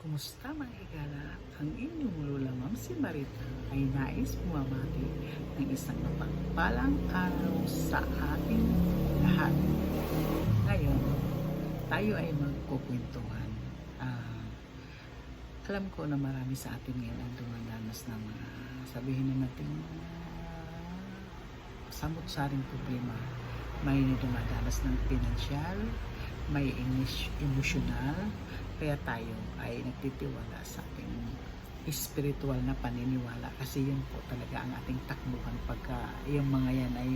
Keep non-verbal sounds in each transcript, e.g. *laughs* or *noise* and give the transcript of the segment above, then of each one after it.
Kumusta mga higala? Ang inyong lula ma'am si Marita ay nais bumabati ng isang mapagpalang araw sa ating lahat. Ngayon, tayo ay magkukwentuhan. Ah, alam ko na marami sa atin ngayon ang dumadanas ng mga sabihin na natin mga samot-saring problema. May dumadanas ng pinansyal, may emosyonal, kaya tayo ay nagtitiwala sa ating spiritual na paniniwala. Kasi yun po talaga ang ating takbuhan pagka yung mga yan ay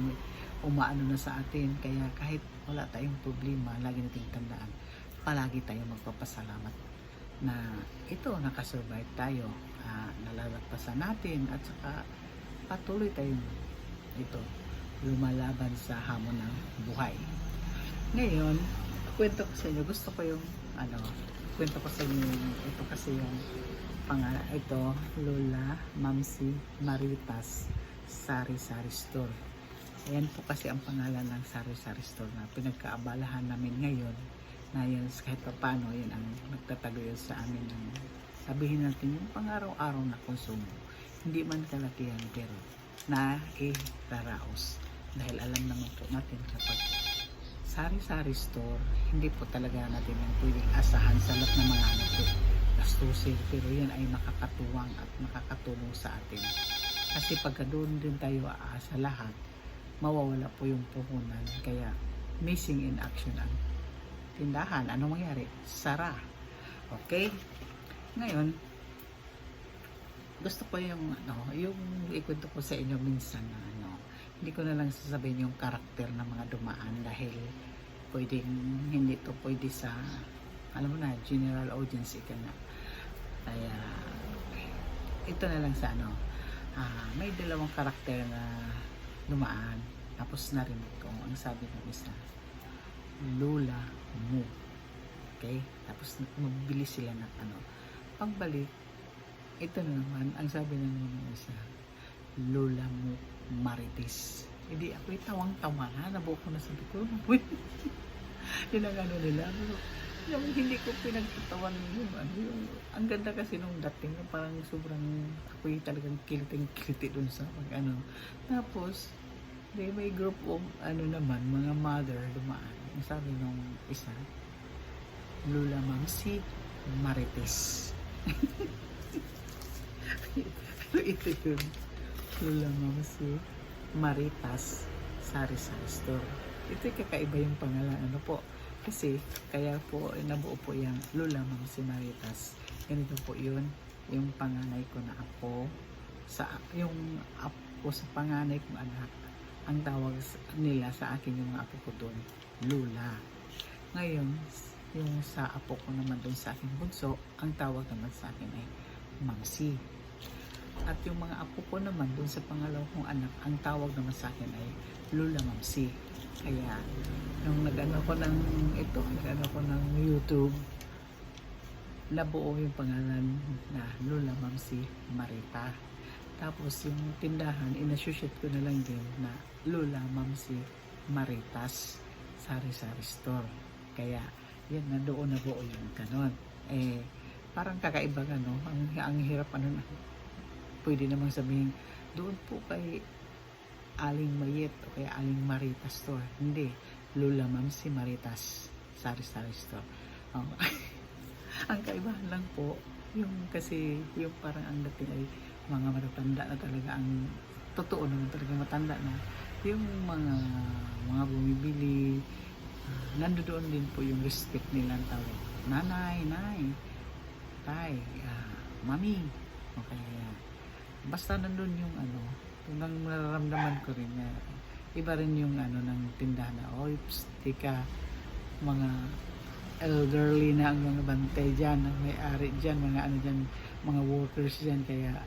umaano na sa atin. Kaya kahit wala tayong problema lagi nating tandaan palagi tayo magpapasalamat na ito nakasurvive tayo uh, nalalagpasan natin at saka patuloy tayong ito lumalaban sa hamon ng buhay. Ngayon kwento ko sa inyo gusto ko yung ano kwento ko sa inyo ito kasi yung pangalan. Ito Lola Mamsi Maritas Sari Sari Store. Ayan po kasi ang pangalan ng Sari Sari Store na pinagkaabalahan namin ngayon na yun kahit pa paano yun ang nagtataguyod sa amin ng sabihin natin yung pang-araw-araw na konsumo. Hindi man kalakihan pero na iraraos dahil alam naman po natin kapag sari-sari store, hindi po talaga natin yan pwedeng asahan sa lahat ng mga ano po, gastusin. Pero yan ay makakatuwang at makakatulong sa atin. Kasi pagka doon din tayo aasa lahat, mawawala po yung puhunan. Kaya missing in action ang tindahan. Ano mangyari? Sara. Okay? Ngayon, gusto ko yung ano, yung ikwento ko sa inyo minsan na hindi ko na lang sasabihin yung karakter ng mga dumaan dahil pwedeng hindi to pwede sa alam mo na general audience ika na. Kaya ito na lang sa ano ah, may dalawang karakter na dumaan tapos narinig ko ang sabi ng isa Lula mo okay? Tapos mabilis sila ng ano. Pagbalik ito na naman ang sabi ng isa Lola mo Marites. Hindi ako tawang-tawa na, nabuo ko *laughs* na sabi ko, uy, yun ang ano nila. Pero, yung hindi ko pinagtatawan yung ano, yung, ang ganda kasi nung dating, parang sobrang, ako yung talagang kiliting-kiliti dun sa pag ano. Tapos, di, may group of, ano naman, mga mother dumaan. Ang sabi nung isa, Lula Mamsi Marites. *laughs* Pero ito yun. Lula Mamsi Maritas Sari Sari Store. Ito kakaiba yung pangalan. Ano po? Kasi kaya po eh, nabuo po yung Lula Mamsi Maritas. Ganito po yun. Yung panganay ko na apo. Sa, yung apo sa panganay kong anak. Ang tawag nila sa akin yung apo ko doon, Lula. Ngayon, yung sa apo ko naman doon sa aking bunso, ang tawag naman sa akin ay Mamsi. At yung mga apo ko naman dun sa pangalaw kong anak, ang tawag naman sa akin ay Lula Mamsi. Kaya, nung nag-ano ko ng ito, nag-ano ko ng YouTube, nabuo yung pangalan na Lula Mamsi Marita. Tapos yung tindahan, inassociate ko na lang din na Lula Mamsi Maritas Sari Sari Store. Kaya, yan na doon na buo yung ganon. Eh, parang kakaiba ka, no? Ang, ang hirap ano na, pwede namang sabihin, doon po kay Aling Mayet o kay Aling Maritas Store. Hindi. Lula Ma'am si Maritas Sari Sari Store. Oh. *laughs* ang kaibahan lang po, yung kasi yung parang ang dating ay mga matatanda na talaga ang totoo naman talaga matanda na yung mga mga bumibili uh, nandoon din po yung respect nila ang tawag nanay, nay tay, ah, mami o kaya basta nandun yung ano, nang nararamdaman ko rin na iba rin yung ano ng tindahan na, oy, psst, tika, mga elderly na ang mga bantay dyan, may-ari dyan, mga ano dyan, mga workers dyan, kaya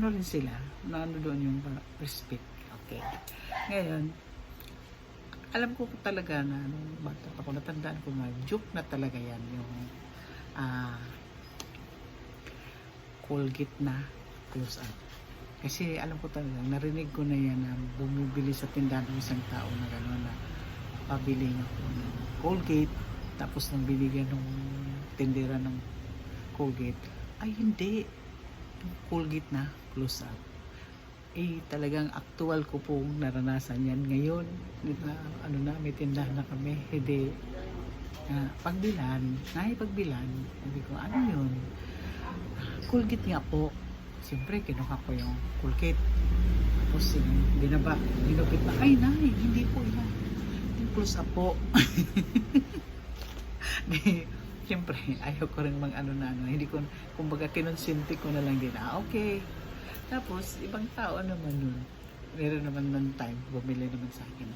ano rin sila, na ano doon yung respect. Okay. Ngayon, alam ko talaga na nung bata pa ako, natandaan ko na joke na talaga yan yung ah Colgate na close up. Kasi alam ko talaga, narinig ko na yan na bumibili sa tindahan ng isang tao na gano'n na pabili niya ko ng Colgate tapos nang binigyan ng tindera ng Colgate. Ay, hindi. Colgate na close up. Eh, talagang actual ko pong naranasan yan ngayon. Ba, ano na, may tindahan na kami. Hindi, ah, pagbilan, nahi pagbilan. Sabi ko, ano yun? Colgate nga po. Siyempre, kinuha ko yung Colgate. Tapos, yung binaba, binupit na, ay, nahi, hindi po yan. Yung close up po. Di, *laughs* Siyempre, ayaw ko rin mag ano na ano. Hindi ko, kumbaga, kinonsinti ko na lang din. Ah, okay. Tapos, ibang tao naman yun. Meron naman ng time, bumili naman sa akin.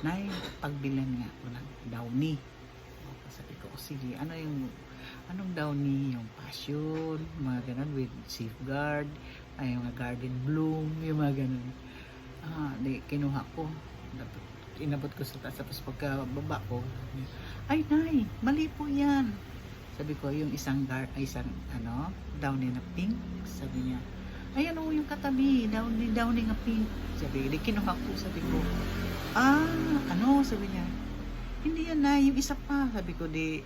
Nay, pagbilan nga ako ng downy. Sabi ko, "O, sige, ano yung, anong downy? Yung passion, mga ganun, with safeguard, ay, mga garden bloom, *laughs* yung mga ganun. Ah, di, kinuha ko. Dapat, inabot ko sa taas. Tapos pagka baba ko, ay, nay, mali po yan. Sabi ko, yung isang gar, ay, isang, ano, downy na pink. Sabi niya, ay, ano yung katabi, downy, downy nga pink. Sabi, di, kinuha ko, sabi ko, ah, ano, sabi niya, hindi yan na, yung isa pa. Sabi ko, di,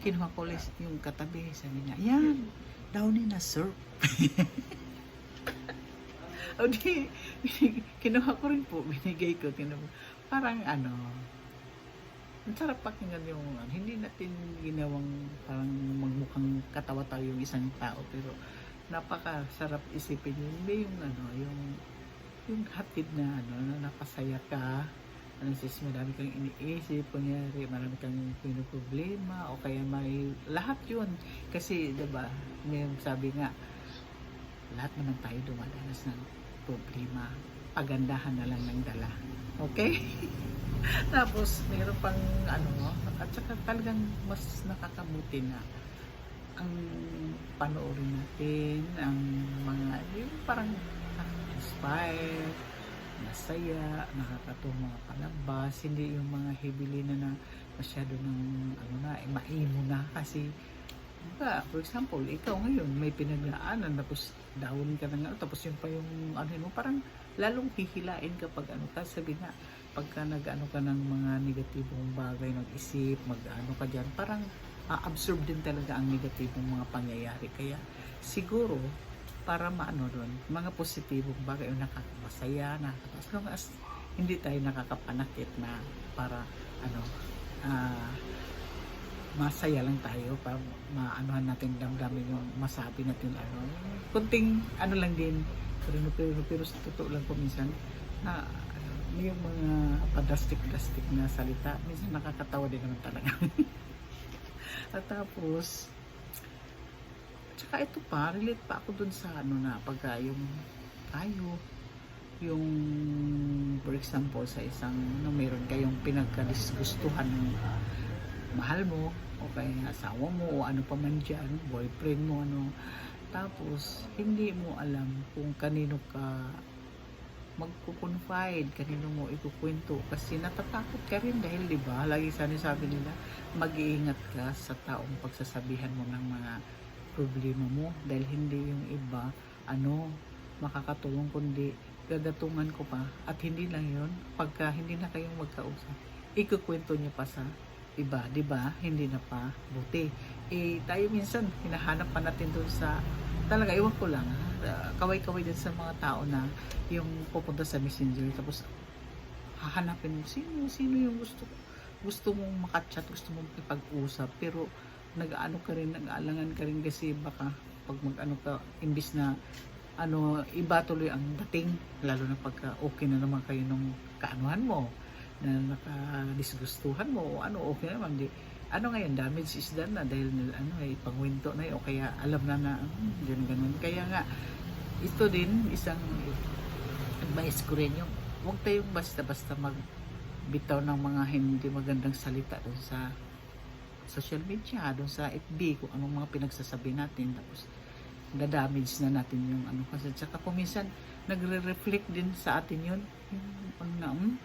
kinuha ko ulit yung katabi. Sabi niya, yan, downy na syrup. *laughs* o di, kinuha ko rin po, binigay ko, kinuha, parang ano, ang sarap pakinggan yung ano, hindi natin ginawang parang magmukhang katawa tayo yung isang tao pero napakasarap isipin yun hindi yung ano yung yung hatid na ano na napasaya ka ano sis marami kang iniisip kunyari marami kang problema o kaya may lahat yun. Kasi diba may sabi nga lahat naman tayo dumadanas ng problema. Pagandahan na lang ng dala. Okay? *laughs* Tapos, meron pang ano, at saka talagang mas nakakabuti na ang panoorin natin, ang mga, yung parang nakaka-inspire, masaya, nakakatuwa mga palabas, hindi yung mga heavily na na masyado ng ano na, eh, maimo na kasi Diba, for example, ikaw ngayon may pinaglaanan tapos dahon ka na nga tapos yun pa yung ano mo parang lalong hihilain kapag ano ka sabi nga pagka nag-ano ka ng mga negatibong bagay mag-isip, mag-ano ka dyan parang a-absorb din talaga ang negatibong mga pangyayari. Kaya siguro para maano doon mga positibong bagay yung nakakamasaya nakaka as long as hindi tayo nakakapanakit na para ano ah masaya lang tayo para maanuhan natin damdamin yung masabi natin ano. Kunting ano lang din pero pero, pero sa totoo lang po minsan na yung mga padastik-dastik na salita minsan nakakatawa din naman talaga. *laughs* At tapos tsaka ito pa relate pa ako dun sa ano na pagka yung tayo yung for example sa isang no, meron kayong pinagkadisgustuhan ng mahal mo o kaya asawa mo o ano pa man dyan, boyfriend mo ano. Tapos hindi mo alam kung kanino ka magkukonfide, kanino mo ikukwento. Kasi natatakot ka rin dahil di ba lagi sana sabi nila mag-iingat ka sa taong pagsasabihan mo ng mga problema mo dahil hindi yung iba ano makakatulong kundi gagatungan ko pa at hindi lang yun pagka hindi na kayong magkausap ikukwento niya pa sa iba, 'di ba? Hindi na pa buti. Eh tayo minsan hinahanap pa natin doon sa talaga iwan ko lang. ah, kaway-kaway din sa mga tao na yung pupunta sa messenger tapos hahanapin mo sino sino yung gusto gusto mong makachat, gusto mong ipag-usap pero nag-ano ka rin, nag-aalangan ka rin kasi baka pag mag-ano ka imbis na ano, iba tuloy ang dating lalo na pagka okay na naman kayo nung kaanuhan mo na nakadisgustuhan mo o ano okay naman di ano ngayon damage is done na dahil ano eh pangwinto na yun o kaya alam na na hmm, ganun ganun. Kaya nga ito din isang advice ko rin yung huwag tayong basta-basta magbitaw ng mga hindi magandang salita doon sa social media, doon sa FB, kung anong mga pinagsasabi natin. Tapos, da-damage na natin yung ano. Kasi tsaka kung minsan, nagre-reflect din sa atin yun. Yung, ano na, hmm,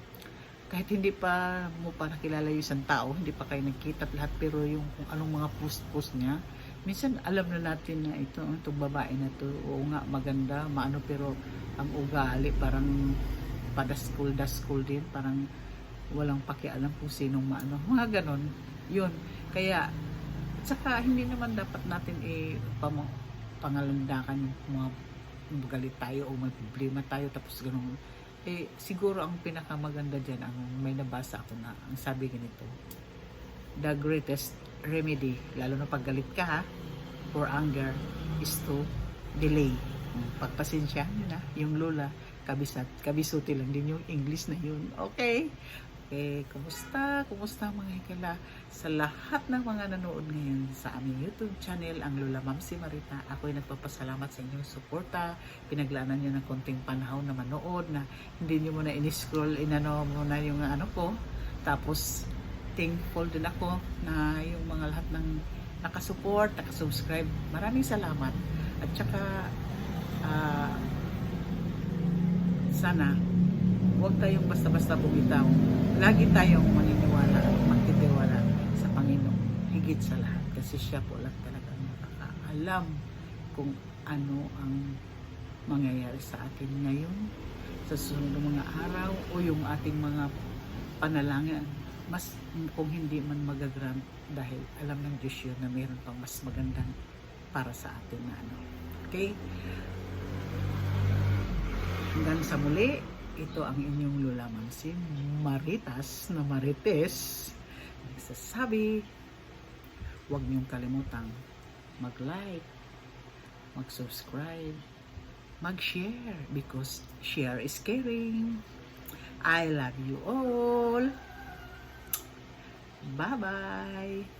kahit hindi pa mo pa nakilala yung isang tao, hindi pa kayo nagkita lahat, pero yung kung anong mga post-post niya, minsan alam na natin na ito, itong babae na to, oo nga, maganda, maano, pero ang ugali parang padaskul daskul din, parang walang pakialam kung sinong maano. Mga ganon, yun. Kaya, Tsaka hindi naman dapat natin eh pam- pangalandakan mga galit tayo o may problema tayo tapos ganun. Eh siguro ang pinakamaganda dyan ang may nabasa ako na ang sabi ganito. The greatest remedy, lalo na pag galit ka ha, for anger is to delay. Pagpasensya yun na, yung lola, kabisat, kabisuti lang din yung English na yun. Okay? Okay, kumusta? Kumusta mga hikala? Sa lahat ng mga nanood ngayon sa aming YouTube channel, ang Lola Mamsi Marita, ako'y nagpapasalamat sa inyong suporta. Pinaglaanan nyo ng konting panahon na manood na hindi nyo muna in-scroll, inano muna yung ano ko. Tapos, thankful din ako na yung mga lahat ng nakasupport, nakasubscribe. Maraming salamat. At saka, ah, sana, huwag tayong basta-basta bumitaw. Lagi tayong maniniwala at magtitiwala sa Panginoon. Higit sa lahat. Kasi siya po lang talaga nakakaalam kung ano ang mangyayari sa atin ngayon, sa susunod mga araw, o yung ating mga panalangin. Mas kung hindi man magagrant dahil alam ng Diyos yun na mayroon pang mas magandang para sa atin na ano. Okay? Hanggang sa muli, ito ang inyong Lola Mansi Maritas na Marites. Nagsasabi, huwag niyong kalimutang mag-like, mag-subscribe, mag-share because share is caring. I love you all. Bye-bye.